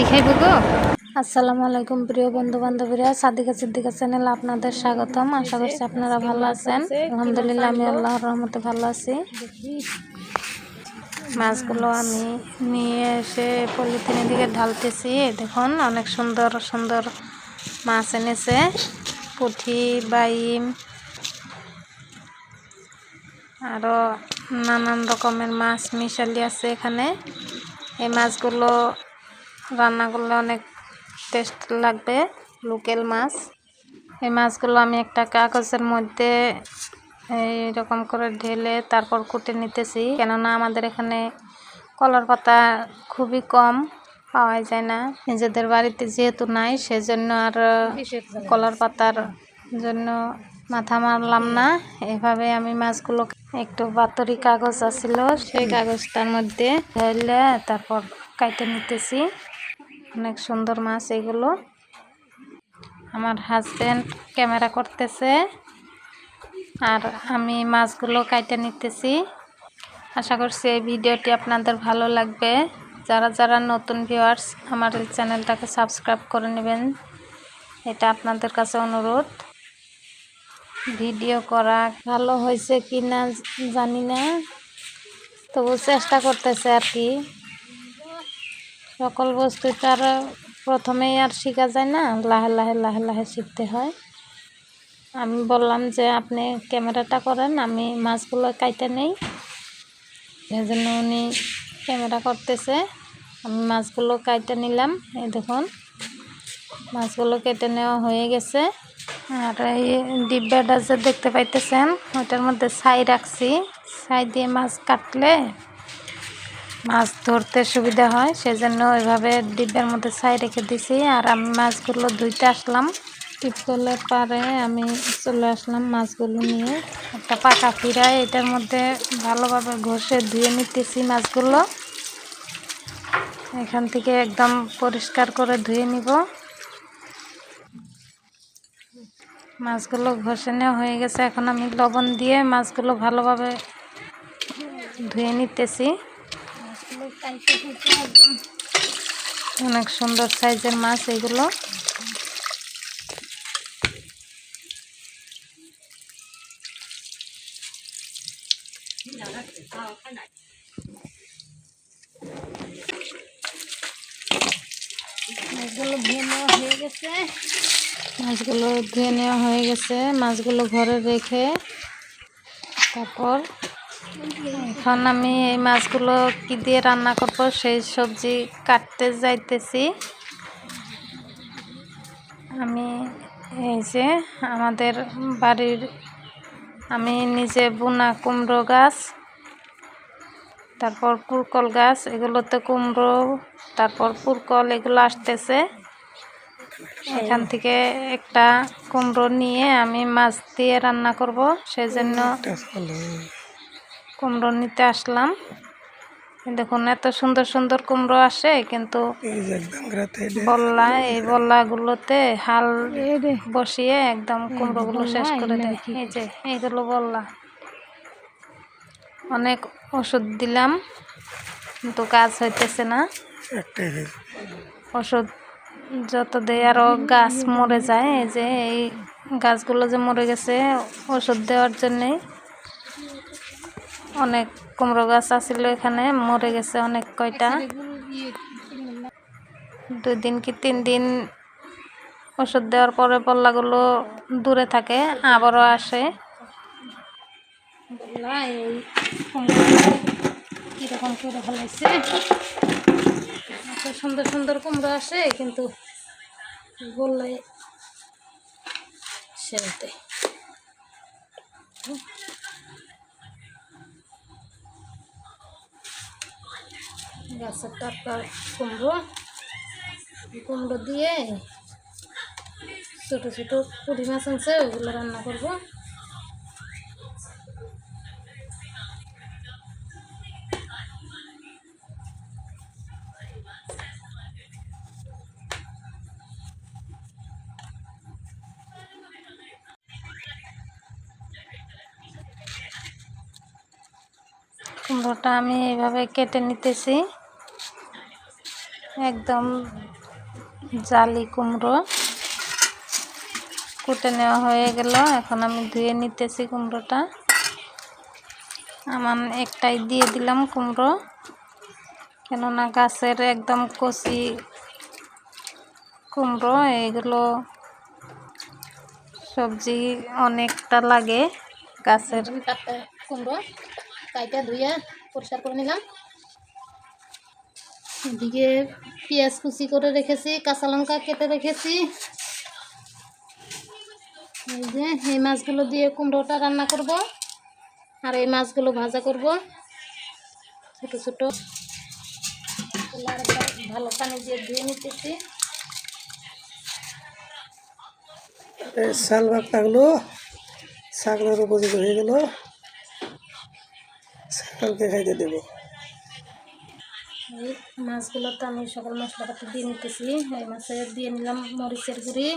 এই খাইব গো। আসসালামু আলাইকুম প্রিয় বন্ধু বান্ধবীরা সাদিকা সিদ্দিকা চ্যানেল আপনাদের স্বাগতম। আশা করছি আপনারা ভালো আছেন। আলহামদুলিল্লাহ, আমি আল্লাহর রহমতে ভালো আছি। মাছগুলো আমি নিয়ে এসে পলিথিনের দিকে ঢালতেছি। দেখুন, অনেক সুন্দর সুন্দর মাছ এনেছে। পুঁঠি বাইম আরও নানান রকমের মাছ মিশালি আছে এখানে। এই মাছগুলো রান্না করলে অনেক টেস্ট লাগবে, লোকেল মাছ। এই মাছগুলো আমি একটা কাগজের মধ্যে এইরকম করে ঢেলে তারপর কুটে নিতেছি। কেননা আমাদের এখানে কলার পাতা খুবই কম পাওয়া যায় না। নিজেদের বাড়িতে যেহেতু নাই, সেজন্য আর কলার পাতার জন্য মাথা মারলাম না। এভাবে আমি মাছগুলো একটু বাতরি কাগজ আছিল, সেই কাগজটার মধ্যে ধরলে তারপর কাইটে নিতেছি। অনেক সুন্দর মাছ এগুলো। আমার হাজব্যান্ড ক্যামেরা করতেছে আর আমি মাছগুলো কাইটে নিতেছি। আশা করছি এই ভিডিওটি আপনাদের ভালো লাগবে। যারা যারা নতুন ভিউয়ার্স আমার এই চ্যানেলটাকে সাবস্ক্রাইব করে নেবেন। এটা আপনাদের কাছে অনুরোধ। ভিডিও করা ভালো হয়েছে কি না জানি না। তবু চেষ্টা করতেছে আর কি। সকল বস্তু তো আর প্রথমেই আর শেখা যায় না, লাহে লাহে লাহে লাহে শিখতে হয়। আমি বললাম যে, আপনি ক্যামেরাটা করেন, আমি মাছগুলো কাইটে নেই। জন্য উনি ক্যামেরা করতেছে। আমি মাছগুলো কাইটে নিলাম, এই দেখুন। মাছগুলো কেটে নেওয়া হয়ে গেছে। আর এই ডিব্বাটা যে দেখতে পাইতেছেন? ওটার মধ্যে ছাই রাখছি। ছাই দিয়ে মাছ কাটলে মাছ ধরতে সুবিধা হয়, সেজন্য ওইভাবে ডিব্বার মধ্যে ছাই রেখে দিছি। আর আমি মাছগুলো ধুইতে আসলাম। টিপকলের পারে আমি চলে আসলাম মাছগুলো নিয়ে। একটা পাকা ফিরায় এটার মধ্যে ভালোভাবে ঘষে ধুয়ে নিতেছি মাছগুলো। এখান থেকে একদম পরিষ্কার করে ধুয়ে নিব। মাছগুলো ঘষে নেওয়া হয়ে গেছে। এখন আমি লবণ দিয়ে মাছগুলো ভালোভাবে ধুয়ে নিতেছি। অনেক সুন্দর সাইজের মাছ এগুলো। মাছগুলো ধুয়ে নেওয়া হয়ে গেছে। মাছগুলো ধুয়ে নেওয়া হয়ে গেছে। মাছগুলো ঘরে রেখে তারপর এখন আমি এই মাছগুলো কি দিয়ে রান্না করব, সেই সবজি কাটতে যাইতেছি। আমি এই যে আমাদের বাড়ির, আমি নিজে বুনা কুমড়ো গাছ, তারপর পুরকল গাছ, এগুলোতে কুমড়ো, তারপর পুরকল, এগুলো আসতেছে। এখান থেকে একটা কুমড়ো নিয়ে আমি মাছ দিয়ে রান্না করব, সেজন্য কুমড়ো নিতে আসলাম। দেখুন এত সুন্দর সুন্দর কুমড়ো আসে কিন্তু বল্লা এই বল্লাগুলোতে হাল বসিয়ে একদম কুমড়োগুলো শেষ করে দেয়। এই যে এইগুলো বললা। অনেক ওষুধ দিলাম কিন্তু কাজ হইতেছে না। ওষুধ যত দেয় আরও গাছ মরে যায় এই যে এই গাছগুলো যে মরে গেছে ওষুধ দেওয়ার জন্যেই। অনেক কুমড়ো গাছ আছিল এখানে, মরে গেছে অনেক কয়টা। দুই দিন কি তিন দিন ওষুধ দেওয়ার পরে পল্লাগুলো দূরে থাকে, আবারও আসে। কীরকম করে ফেলাইছে? এত সুন্দর সুন্দর কুমড়ো আসে, কিন্তু বললে সেতে গাছের টাটকা কুমড়ো কুমড়ো দিয়ে ছোটো ছোটো পুঁটি মাছ আনছে, ওগুলো রান্না করব। কুমড়োটা আমি এইভাবে কেটে নিতেছি। একদম জালি কুমড়ো কুটে নেওয়া হয়ে গেল। এখন আমি ধুয়ে নিতেছি কুমড়োটা। আমার একটাই দিয়ে দিলাম কুমড়ো। কেননা গাছের একদম কচি কুমড়ো, এগুলো সবজি অনেকটা লাগে গাছের। কুমড়ো কাইটা ধুয়ে পরিষ্কার করে নিলাম। এদিকে পেঁয়াজ কুচি করে রেখেছি, কাঁচা লঙ্কা কেটে রেখেছি। এই যে, এই মাছগুলো দিয়ে কুমড়োটা রান্না করব আর এই মাছগুলো ভাজা করব। ছোট ছোট। ভালো পানি দিয়ে ধুয়ে নিতেছি। শাল ভাগ থাকল ছাগলের উপযোগী হয়ে গেল। ছাগলকে খাইতে দেব। এই মাছগুলোতে আমি সকল মশলাপাতি দিয়ে নিতেছি। এই মাছে দিয়ে নিলাম মরিচের গুঁড়ি,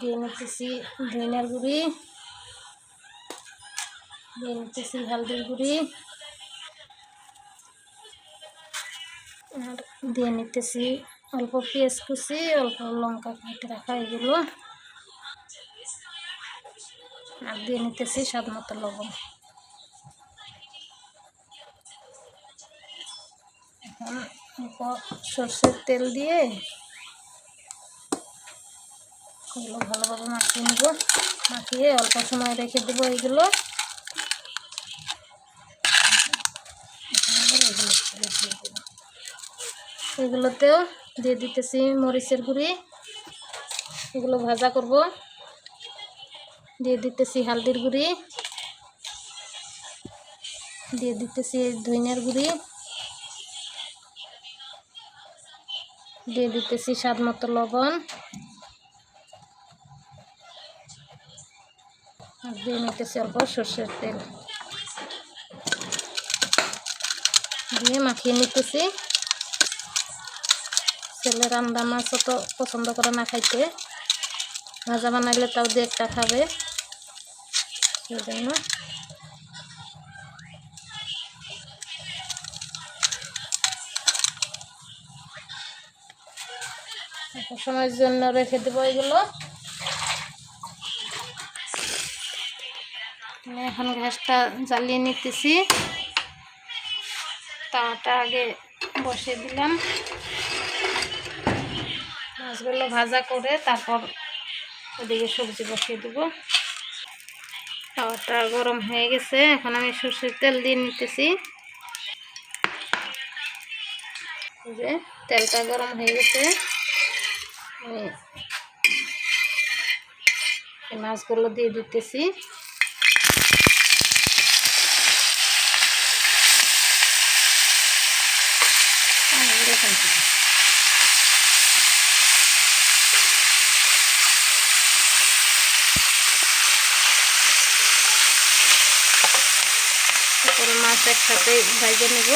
দিয়ে নিতেছি ধনিয়ার গুঁড়ি, দিয়ে নিতেছি হলদির গুঁড়ি, আর দিয়ে নিতেছি অল্প পেঁয়াজ কুচি, অল্প লঙ্কা কেটে রাখা এগুলো, আর দিয়ে নিতেছি স্বাদ মতো লবণ। এখন সর্ষের তেল দিয়ে এগুলো ভালোভাবে মাখিয়ে নেব। মাখিয়ে অল্প সময় রেখে দেবো এগুলো। এগুলোতেও দিয়ে দিতেছি মরিচের গুঁড়ি। এগুলো ভাজা করব। দিয়ে দিতেছি হালদির গুঁড়ি। দিয়ে দিতেছি ধনিয়ার গুঁড়ি। দিয়ে দিতেছি স্বাদ মতো লবণ। আর দিয়ে নিতেছি অল্প সর্ষের তেল। দিয়ে মাখিয়ে নিতেছি। ছেলে রান্না মাছ অত পছন্দ করে না খাইতে। ভাজা বানাইলে তাও দু একটা খাবে। সেই জন্য। সময়ের জন্য রেখে দেবো এগুলো। এখন গ্যাসটা জ্বালিয়ে নিতেছি। তাওয়াটা আগে বসিয়ে দিলাম। মাছগুলো ভাজা করে তারপর ওদিকে সবজি বসিয়ে দেবো। তাওয়াটা গরম হয়ে গেছে, এখন আমি সর্ষের তেল দিয়ে নিতেছি। যে তেলটা গরম হয়ে গেছে। মাছগুলো দিয়ে দিতেছি। তারপরে মাছ একসাথে ভাইজে নেব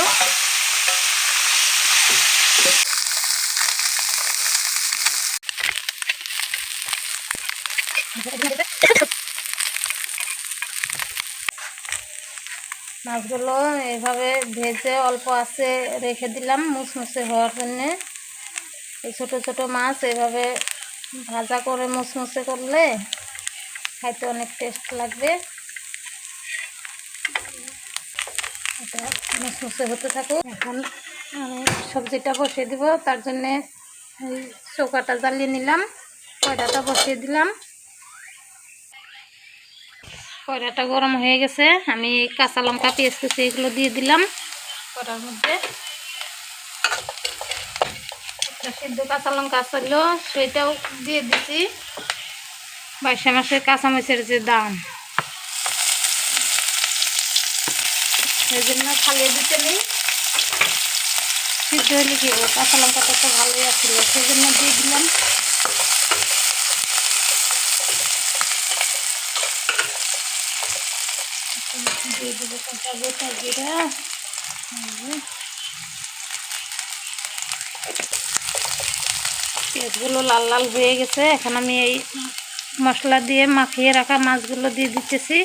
মাছগুলো এভাবে ভেজে অল্প আছে রেখে দিলাম মুসমুসে হওয়ার জন্যে। এই ছোটো ছোটো মাছ এভাবে ভাজা করে মুসমুসে করলে খাইতে অনেক টেস্ট লাগবে। এটা মুসমুসে হতে থাকুক। এখন আমি সবজিটা বসিয়ে দিব, তার জন্যে চৌকাটা জ্বালিয়ে নিলাম কয়লাটা বসিয়ে দিলাম। কয়লাটা গরম হয়ে গেছে, আমি কাঁচা লঙ্কা, পেঁয়াজ, কুচি এগুলো দিয়ে দিলাম কড়ার মধ্যে। সিদ্ধ কাঁচা লঙ্কা ছিল সেটাও দিয়ে দিছি। বাইশে মাসের কাঁচামরিচের যে দাম। সেই জন্য খালিয়ে দিতে নেই। সিদ্ধ হলে কি কাঁচা লঙ্কাটা তো ভালোই আছিল সেই জন্য দিয়ে দিলাম। দিয়ে দেবো কাঁচা গোটা জিরা। পেঁয়াজগুলো লাল লাল হয়ে গেছে। এখন আমি এই মশলা দিয়ে মাখিয়ে রাখা মাছগুলো দিয়ে দিতেছি।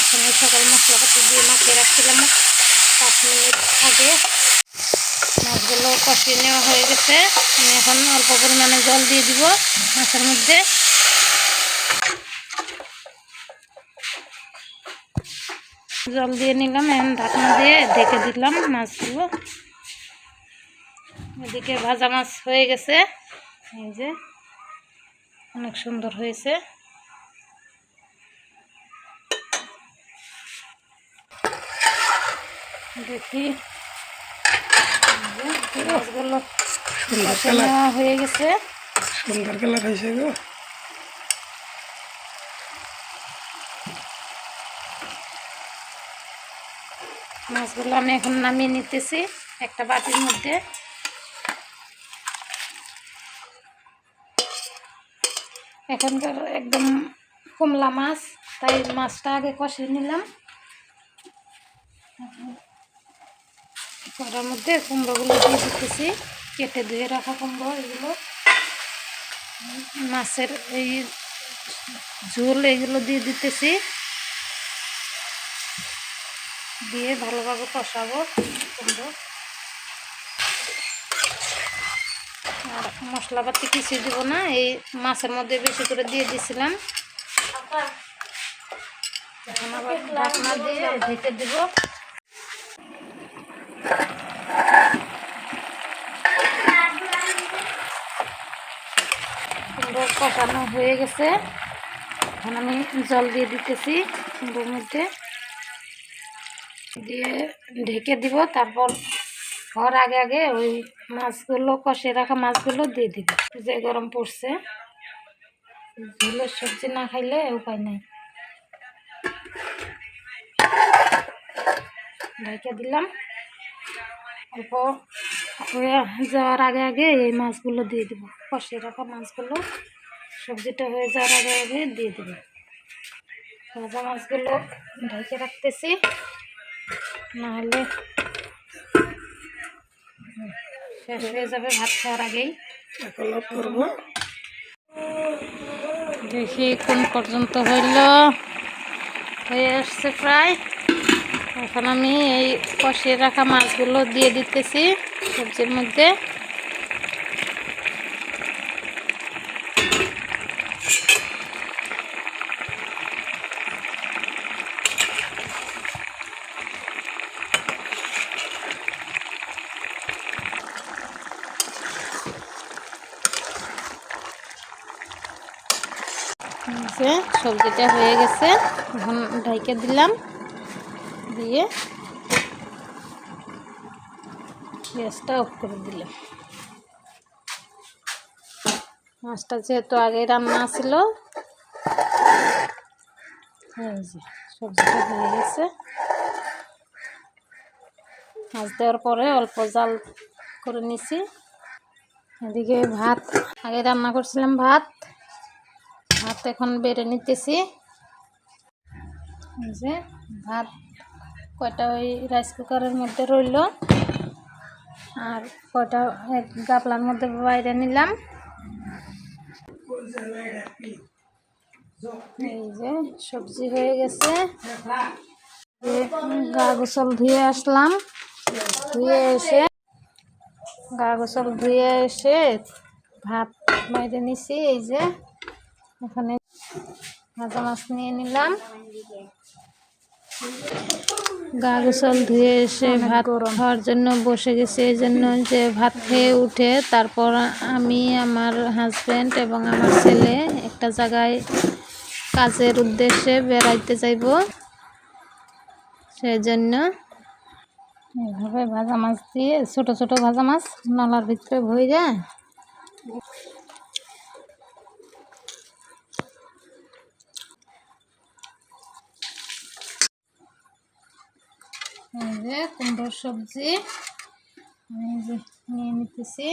এখানে সকল মশলাপাতি দিয়ে মাখিয়ে রাখছিলাম। পাঁচ মিনিট আগে মাছগুলো কষিয়ে নেওয়া হয়ে গেছে। আমি এখন অল্প পরিমাণে জল দিয়ে দিব মাছের মধ্যে। জল দিয়ে নিলাম এখন ঢাকনা দিয়ে ঢেকে দিলাম মাছগুলো। এদিকে ভাজা মাছ হয়ে গেছে। এই যে অনেক সুন্দর হয়েছে। দেখি মাছগুলো হয়ে গেছে। সুন্দর কালার হয়েছে গো। মাছগুলো আমি এখন নামিয়ে নিতেছি একটা বাটির মধ্যে। এখনকার একদম কমলা মাছ, তাই মাছটা আগে কষিয়ে নিলাম। কড়ার মধ্যে কুমড়োগুলো দিয়ে দিতেছি, কেটে ধুয়ে রাখা কুমড়ো এগুলো। মাছের এই ঝোল এগুলো দিয়ে দিতেছি। দিয়ে ভালোভাবে কষাবো। কুমড়ো আর মশলাপাতি কিছু দিব না, এই মাছের মধ্যে বেশি করে দিয়ে দিছিলাম। দিয়ে দিব। কুমড়ো কষানো হয়ে গেছে। এখন আমি জল দিয়ে দিতেছি কুমড়োর মধ্যে। দিয়ে ঢেকে দিব, তারপর হওয়ার আগে আগে ওই মাছগুলো, কষে রাখা মাছগুলো দিয়ে দিব। যে গরম পড়ছে, ঝোলের সবজি না খাইলে উপায় নাই। ঢেকে দিলাম। অল্প হয়ে যাওয়ার আগে আগে এই মাছগুলো দিয়ে দিব। কষে রাখা মাছগুলো, সবজিটা হয়ে যাওয়ার আগে আগে দিয়ে দিব। ভাজা মাছগুলো ঢেকে রাখতেছি। নাহলে শেষ হয়ে যাবে ভাত খাওয়ার আগেই। দেখি কোন পর্যন্ত হইল। হয়ে আসছে প্রায়। এখন আমি এই কষিয়ে রাখা মাছগুলো দিয়ে দিতেছি সবজির মধ্যে এই যে সবজিটা হয়ে গেছে। এখন ঢাইকে দিলাম। দিয়ে গ্যাসটা অফ করে দিলাম। মাছটা যেহেতু আগে রান্না ছিল সবজিটা হয়ে গেছে। মাছ দেওয়ার পরে অল্প জাল করে নিছি। এদিকে ভাত, আগে রান্না করছিলাম ভাত। ভাত এখন বেড়ে নিতেছি। যে ভাত কয়টা ওই রাইস কুকারের মধ্যে রইল। আর কয়টা এক গাপলার মধ্যে বাইরে নিলাম। এই যে সবজি হয়ে গেছে। গা গোসল ধুয়ে আসলাম। ধুয়ে এসে গা গোসল ধুয়ে এসে ভাত বাইরে নিছি। এই যে এখানে ভাজা মাছ নিয়ে নিলাম। গা গোসল ধুয়ে এসে ভাত খাওয়ার জন্য বসে গেছি এই জন্য যে ভাত খেয়ে উঠে তারপর আমি আমার হাজব্যান্ড এবং আমার ছেলে একটা জায়গায় কাজের উদ্দেশ্যে বেড়াইতে যাইব। সেই জন্য এইভাবে ভাজা মাছ দিয়ে ছোট ছোট ভাজা মাছ নলার ভিতরে ভরে যে সবজি নিয়ে নিতেছি।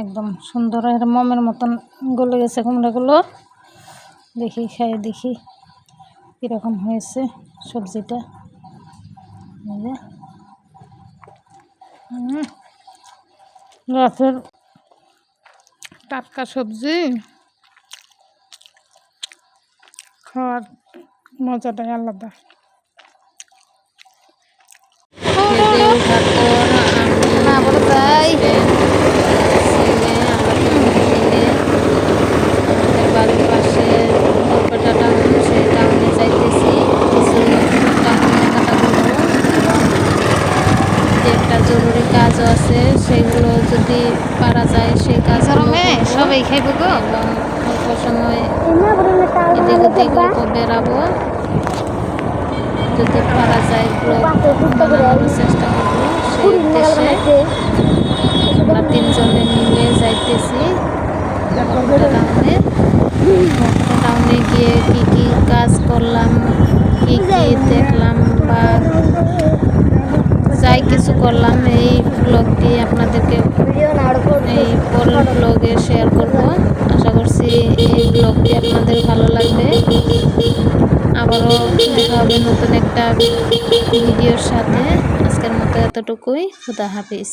একদম সুন্দর এর মমের মতন গলে গেছে কুমড়াগুলো। দেখি খাই দেখি কীরকম হয়েছে সবজিটা। রাতের টাটকা সবজি। খাওয়ার মজাটাই আলাদা খেতে ওঠার পর আমি না বলে যাই ছেলে আমরা তিনজন মিলে আমাদের বাড়ির পাশে বরপেটা টাউন সেই টাউনে যাইতেছি কিছু টাউন কেনাকাটা করব এবং যে একটা জরুরি কাজও আছে সেগুলো যদি পারা যায় সেই কাজ গরমে সবাই খাইব গো এবং অল্প সময় এদিক ওদিক অল্প বেরাবো যদি পারা যায় ব্লগ বানানোর চেষ্টা করব সেই উদ্দেশ্যে আমরা তিনজনে টাউনে টাউনে গিয়ে কি কি কাজ করলাম, কি কি দেখলাম বা যাই কিছু করলাম, এই ব্লগটি আপনাদেরকে এই পরের ব্লগে শেয়ার করব। আশা করছি এই ব্লগটি আপনাদের ভালো লাগবে। আবারও দেখা হবে নতুন একটা ভিডিওর সাথে। আজকের মতো এতটুকুই। খুদা হাফিজ।